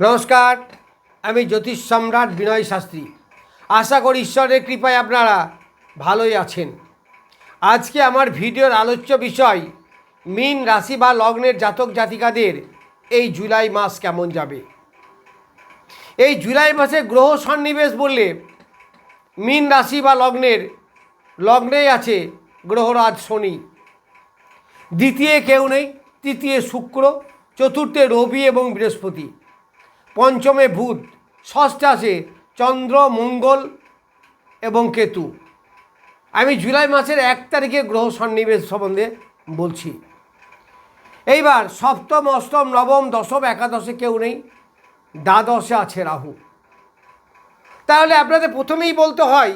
নমস্কার, আমি জ্যোতিষ সম্রাট বিনয় শাস্ত্রী। আশা করি ঈশ্বরের কৃপায় আপনারা ভালোই আছেন। আজকে আমার ভিডিওর আলোচ্য বিষয়, মীন রাশি বা লগ্নের জাতক জাতিকাদের এই জুলাই মাস কেমন যাবে? এই জুলাই মাসে গ্রহ সন্নিবেশ বললে মীন রাশি বা লগ্নের, লগ্নেই আছে গ্রহরাজ শনি। দ্বিতীয় কেউ নেই, তৃতীয় শুক্র, চতুর্থে রবি এবং বৃহস্পতি। পঞ্চমে বুধ, ষষ্ঠে আছে চন্দ্র, মঙ্গল এবং কেতু। আমি জুলাই মাসের এক তারিখে গ্রহ সন্নিবেশ সম্বন্ধে বলছি। এইবার সপ্তম, অষ্টম, নবম, দশম, একাদশে কেউ নেই, দ্বাদশে আছে রাহু। তাহলে আপনাদের প্রথমেই বলতে হয়,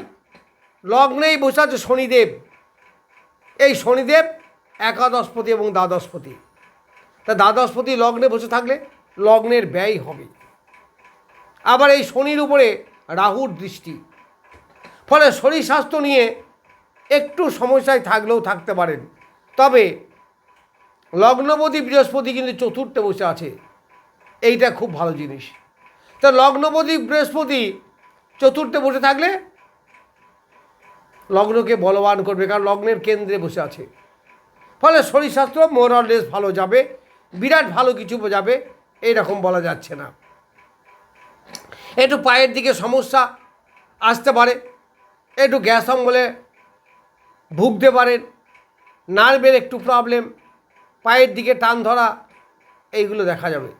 লগ্নেই বসে আছে শনিদেব। এই শনিদেব একাদশপতি এবং দ্বাদশপতি। তা দ্বাদশপতি লগ্নে বসে থাকলে লগ্নের ব্যয় হবে। আবার এই শনির উপরে রাহুর দৃষ্টি। ফলে শরীর স্বাস্থ্য নিয়ে একটু সমস্যায় থাকলেও থাকতে পারেন। তবে লগ্নপতি বৃহস্পতি কিন্তু চতুর্থে বসে আছে। এইটা খুব ভালো জিনিস। তো লগ্নপতি বৃহস্পতি চতুর্থে বসে থাকলে লগ্নকে বলবান করবে, কারণ লগ্নের কেন্দ্রে বসে আছে। ফলে শরীর স্বাস্থ্য মোরালেস ভালো যাবে, বিরাট ভালো কিছু যাবে, এইরকম বলা যাচ্ছে না। একটু পায়ের দিকে সমস্যা আসতে পারে, একটু গ্যাস অম্বলে ভুগতে পারেন, নার্ভের একটু প্রবলেম পায়ের দিকে টান ধরা, এইগুলো দেখা যাবে।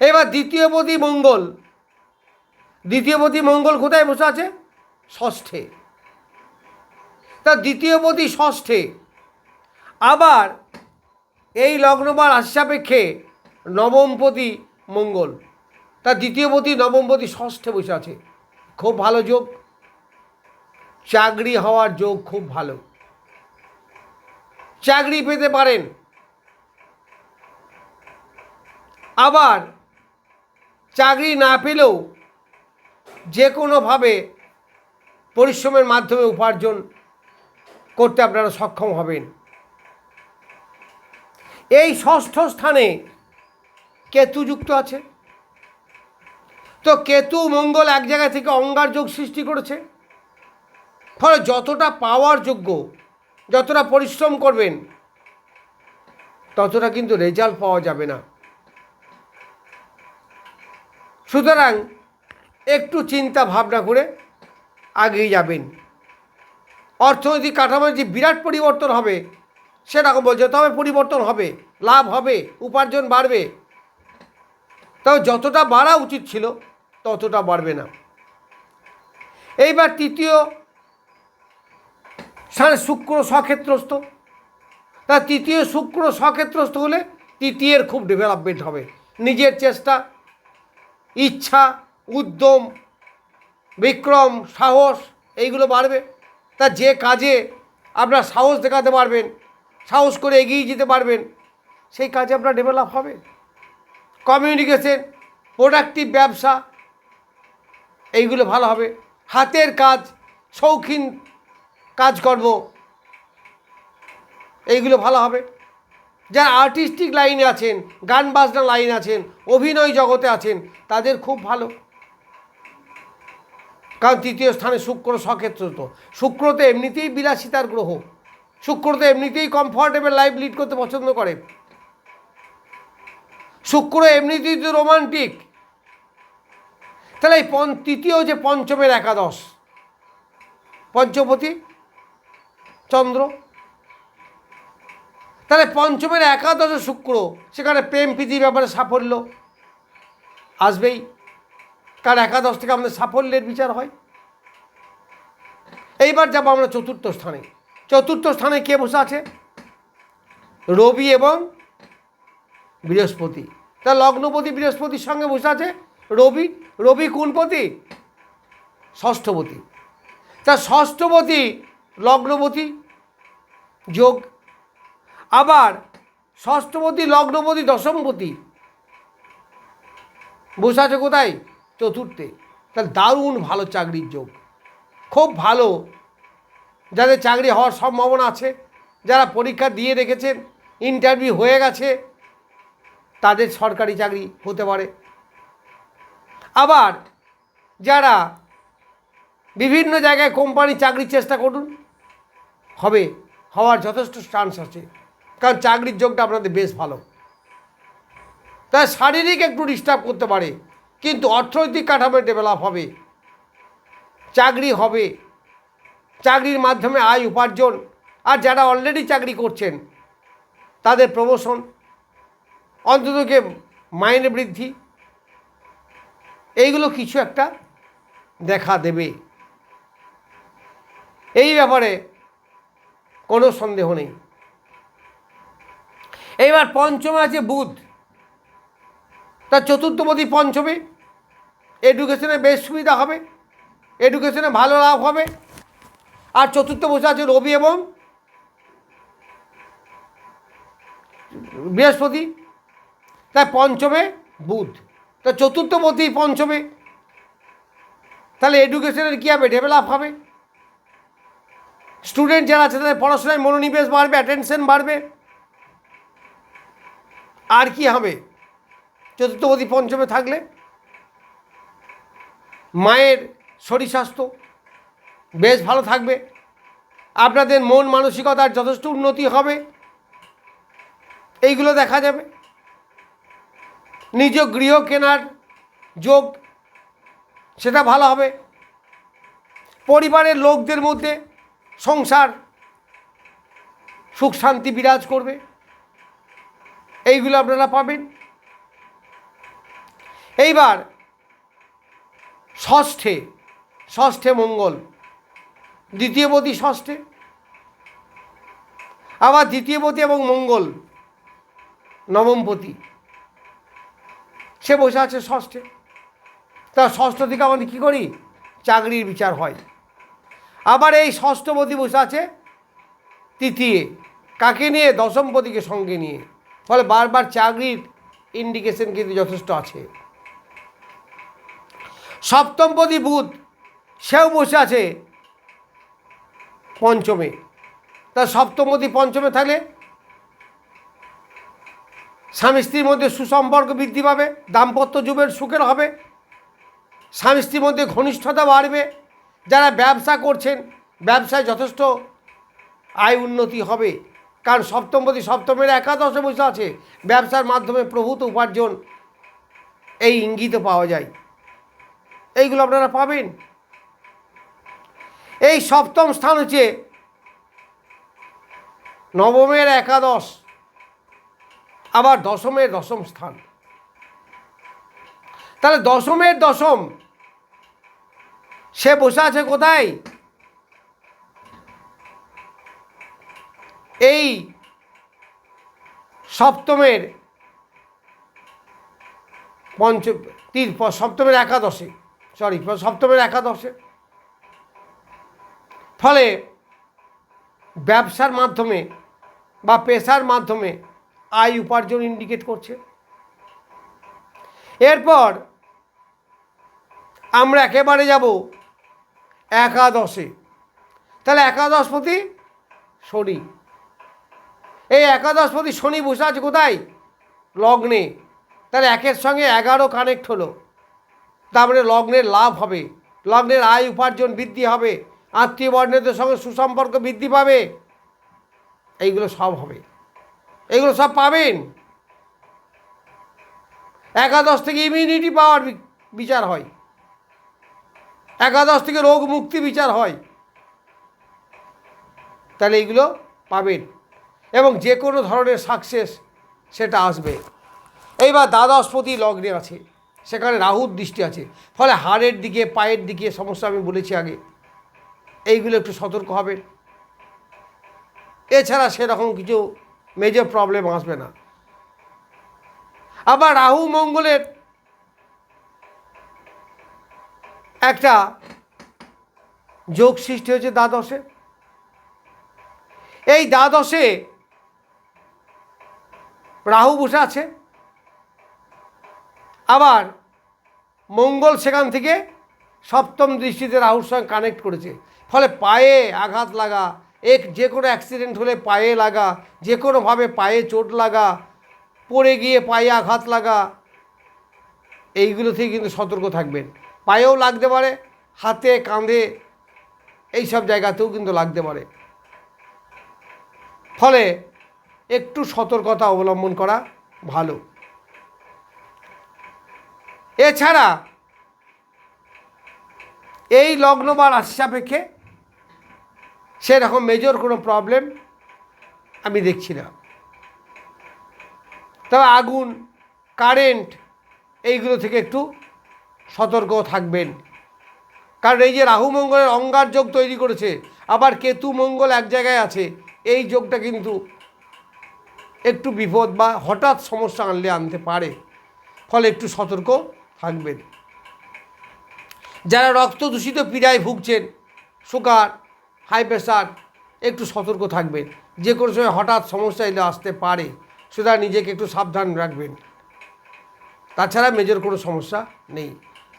এবার দ্বিতীয়পতি মঙ্গল। দ্বিতীয়পতি মঙ্গল কোথায় বসে আছে? ষষ্ঠে। তা দ্বিতীয়পতি ষষ্ঠে আবার এই লগ্নবার রাশি সাপেক্ষে নবমপতি মঙ্গল। তার দ্বিতীয়পতি নবমপতি ষষ্ঠে বসে আছে। খুব ভালো যোগ। চাকরি হওয়ার যোগ খুব ভালো। চাকরি পেতে পারেন। আবার চাকরি না পেলেও যে কোনোভাবে পরিশ্রমের মাধ্যমে উপার্জন করতে আপনারা সক্ষম হবেন। এই ষষ্ঠ স্থানে কেতুযুক্ত আছে। তো কেতু মঙ্গল এক জায়গা থেকে অঙ্গার যোগ সৃষ্টি করেছে। ফলে যতটা পাওয়ার যোগ্য, যতটা পরিশ্রম করবেন, ততটা কিন্তু রেজাল্ট পাওয়া যাবে না। সুতরাং একটু চিন্তা ভাবনা করে আগেই যাবেন। অর্থনৈতিক কাঠামোর যে বিরাট পরিবর্তন হবে সেরকম বলছে, তবে পরিবর্তন হবে, লাভ হবে, উপার্জন বাড়বে। তবে যতটা বাড়া উচিত ছিল ততটা বাড়বে না। এইবার তৃতীয় স্থানে শুক্র সক্ষেত্রস্থ। তা তৃতীয় শুক্র সক্ষেত্রস্থ হলে তৃতীয়ের খুব ডেভেলপমেন্ট হবে। নিজের চেষ্টা, ইচ্ছা, উদ্যম, বিক্রম, সাহস, এইগুলো বাড়বে। তা যে কাজে আপনার সাহস দেখাতে পারবেন, সাহস করে এগিয়ে যেতে পারবেন, সেই কাজে আপনার ডেভেলপ হবে। কমিউনিকেশন প্রোডাক্টিভ ব্যবসা এইগুলো ভালো হবে। হাতের কাজ, শৌখিন কাজকর্ম, এইগুলো ভালো হবে। যারা আর্টিস্টিক লাইনে আছেন, গান বাজনা লাইন আছেন, অভিনয় জগতে আছেন, তাদের খুব ভালো। কারণ তৃতীয় স্থানে শুক্র সক্ষেত্র তো। শুক্র তো এমনিতেই বিলাসিতার গ্রহ। শুক্র তো এমনিতেই কমফর্টেবল লাইফ লিড করতে পছন্দ করে। শুক্র এমনিতেই তো রোমান্টিক তাহলে এই পন তৃতীয় যে পঞ্চমের একাদশ, পঞ্চপতি, চন্দ্র। তাহলে পঞ্চমের একাদশে শুক্র, সেখানে প্রেম, প্রীতির ব্যাপারে সাফল্য আসবেই। কারণ একাদশ থেকে আমাদের সাফল্যের বিচার হয়। এইবার যাব আমরা চতুর্থ স্থানে। চতুর্থ স্থানে কে বসে আছে? রবি এবং বৃহস্পতি। তা লগ্নপতি, বৃহস্পতির সঙ্গে বসে আছে রবি রবি কোনপতি? ষষ্ঠপতি। তা ষষ্ঠপতি লগ্নপতি? যোগ। আবার ষষ্ঠপতি লগ্নপতি দশমপতি? বসে আছে কোথায়? চতুর্থে। তাহলে দারুণ ভালো চাকরির যোগ। খুব ভালো। যাদের চাকরি হওয়ার সম্ভাবনা আছে, যারা পরীক্ষা দিয়ে রেখেছেন ইন্টারভিউ হয়ে গেছে, তাদের সরকারি চাকরি হতে পারে। আবার যারা বিভিন্ন জায়গায় কোম্পানি চাকরির চেষ্টা করুন, হবে, হওয়ার যথেষ্ট চান্স আছে। কারণ চাকরির যোগটা আপনাদের বেশ ভালো। তাই শারীরিক একটু ডিস্টার্ব করতে পারে, কিন্তু অর্থনৈতিক কাঠামো ডেভেলপ হবে, চাকরি হবে, চাকরির মাধ্যমে আয় উপার্জন, আর যারা অলরেডি চাকরি করছেন, তাদের প্রমোশন অন্ততকে মাইনে বৃদ্ধি এইগুলো কিছু একটা দেখা দেবে। এই ব্যাপারে কোনো সন্দেহ নেই। এইবার পঞ্চমে আছে বুধ। তার চতুর্থপতি পঞ্চমে। এডুকেশনে বেশ সুবিধা হবে। এডুকেশনে ভালো লাভ হবে। আর চতুর্থ বসে আছে রবি এবং বৃহস্পতি। তাই পঞ্চমে বুধ। তা চতুর্থপতি পঞ্চমে। তাহলে এডুকেশনের কী হবে? ডেভেলপ হবে। স্টুডেন্ট যারা আছে, তাদের পড়াশোনায় মনোনিবেশ বাড়বে অ্যাটেনশন বাড়বে। আর কি হবে? চতুর্থপতি পঞ্চমে থাকলে মায়ের শরীর স্বাস্থ্য বেশ ভালো থাকবে। আপনাদের মন মানসিকতার যথেষ্ট উন্নতি হবে। এইগুলো দেখা যাবে। নিজ গৃহ কেনার যোগ, সেটা ভালো হবে। পরিবারের লোকদের মধ্যে সংসার সুখ শান্তি বিরাজ করবে। এইগুলো আপনারা পাবেন। এইবার ষষ্ঠে ষষ্ঠে মঙ্গল দ্বিতীয়পতি ষষ্ঠে। আবার দ্বিতীয়পতি এবং মঙ্গল নবমপতি সে বসে আছে ষষ্ঠে। তা ষষ্ঠ থেকে আমাদের কী করি? চাকরির বিচার হয়। আবার এই ষষ্ঠপতি বসে আছে তৃতীয়। কাকে নিয়ে? দশমপতিকে সঙ্গে নিয়ে। ফলে বারবার চাকরির ইন্ডিকেশন কিন্তু যথেষ্ট আছে। সপ্তমপতি বুধ, সেও বসে আছে পঞ্চমে। তা সপ্তমপতি পঞ্চমে থাকলে স্বামী স্ত্রীর মধ্যে সুসম্পর্ক বৃদ্ধি পাবে, দাম্পত্য যুগের সুখের হবে, স্বামী স্ত্রীর মধ্যে ঘনিষ্ঠতা বাড়বে, যারা ব্যবসা করছেন, ব্যবসায় যথেষ্ট আয় উন্নতি হবে। কারণ সপ্তমপতি সপ্তমের একাদশে বসে আছে, ব্যবসার মাধ্যমে প্রভূত উপার্জন এই ইঙ্গিত পাওয়া যায়। এইগুলো আপনারা পাবেন। এই সপ্তম স্থান হচ্ছে নবমের একাদশ। আবার দশমের দশম স্থান। তাহলে দশমের দশম, সে বসে আছে কোথায়? এই সপ্তমের পঞ্চ তিন সপ্তমের একাদশে সরি সপ্তমের একাদশে। ফলে ব্যবসার মাধ্যমে বা পেশার মাধ্যমে আয় উপার্জন ইন্ডিকেট করছে। এরপর আমরা একেবারে যাব একাদশে। তাহলে একাদশপতি শনি। এই একাদশপতি শনি বসে আছে কোথায়? লগ্নে। তাহলে একের সঙ্গে এগারো কানেক্ট হলো। তারপরে লগ্নের লাভ হবে। লগ্নের আয় উপার্জন বৃদ্ধি হবে। আত্মীয় বর্ণের সঙ্গে সুসম্পর্ক বৃদ্ধি পাবে। এইগুলো সব হবে। এগুলো সব পাবেন। একাদশ থেকে ইমিউনিটি পাওয়ার বিচার হয়। একাদশ থেকে রোগ মুক্তি বিচার হয়। তাহলে এইগুলো পাবেন। এবং যে কোনো ধরনের সাকসেস সেটা আসবে। এইবার দ্বাদশপতি লগ্নে আছে। সেখানে রাহুর দৃষ্টি আছে। ফলে হাড়ের দিকে, পায়ের দিকে সমস্যা আমি বলেছি আগে। এইগুলো একটু সতর্ক হবেন। এছাড়া সেরকম কিছু মেজর প্রবলেম আসবে না। আবার রাহু মঙ্গলের একটা যোগ সৃষ্টি হয়েছে দ্বাদশে। এই দ্বাদশে রাহু বসে আছে। আবার মঙ্গল সেখান থেকে সপ্তম দৃষ্টিতে রাহুর সঙ্গে কানেক্ট করেছে। ফলে পায়ে আঘাত লাগা এক যে কোনো অ্যাক্সিডেন্ট হলে পায়ে লাগা, যে কোনোভাবে পায়ে চোট লাগা, পড়ে গিয়ে পায়ে আঘাত লাগা, এইগুলো থেকে কিন্তু সতর্ক থাকবেন। পায়েও লাগতে পারে, হাতে, কাঁধে এই সব জায়গাতেও কিন্তু লাগতে পারে। ফলে একটু সতর্কতা অবলম্বন করা ভালো। এছাড়া এই লগ্ন বা রাশি সাপেক্ষে সেরকম মেজর কোনো প্রবলেম আমি দেখছি না। তবে আগুন কারেন্ট এইগুলো থেকে একটু সতর্ক থাকবেন। কারণ এই যে রাহু মঙ্গলের অঙ্গার যোগ তৈরি করেছে, আবার কেতু মঙ্গল এক জায়গায় আছে, এই যোগটা কিন্তু একটু বিপদ বা হঠাৎ সমস্যা আনলে আনতে পারে, ফলে একটু সতর্ক থাকবেন। যারা রক্ত দূষিত পীড়ায় ভুগছেন, সুগার হাই প্রেশার একটু সতর্ক থাকবেন। যে কোনো সময় হঠাৎ সমস্যা এলে আসতে পারে সুতরাং নিজেকে একটু সাবধান রাখবেন। তাছাড়া মেজর কোনো সমস্যা নেই।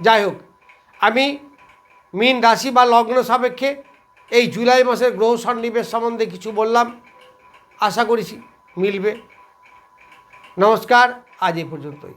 যাই হোক, আমি মিন রাশি বা লগ্ন সাপেক্ষে এই জুলাই মাসের গ্রহ সন্নিবেশ সম্বন্ধে কিছু বললাম। আশা করেছি মিলবে। নমস্কার, আজ এই পর্যন্তই।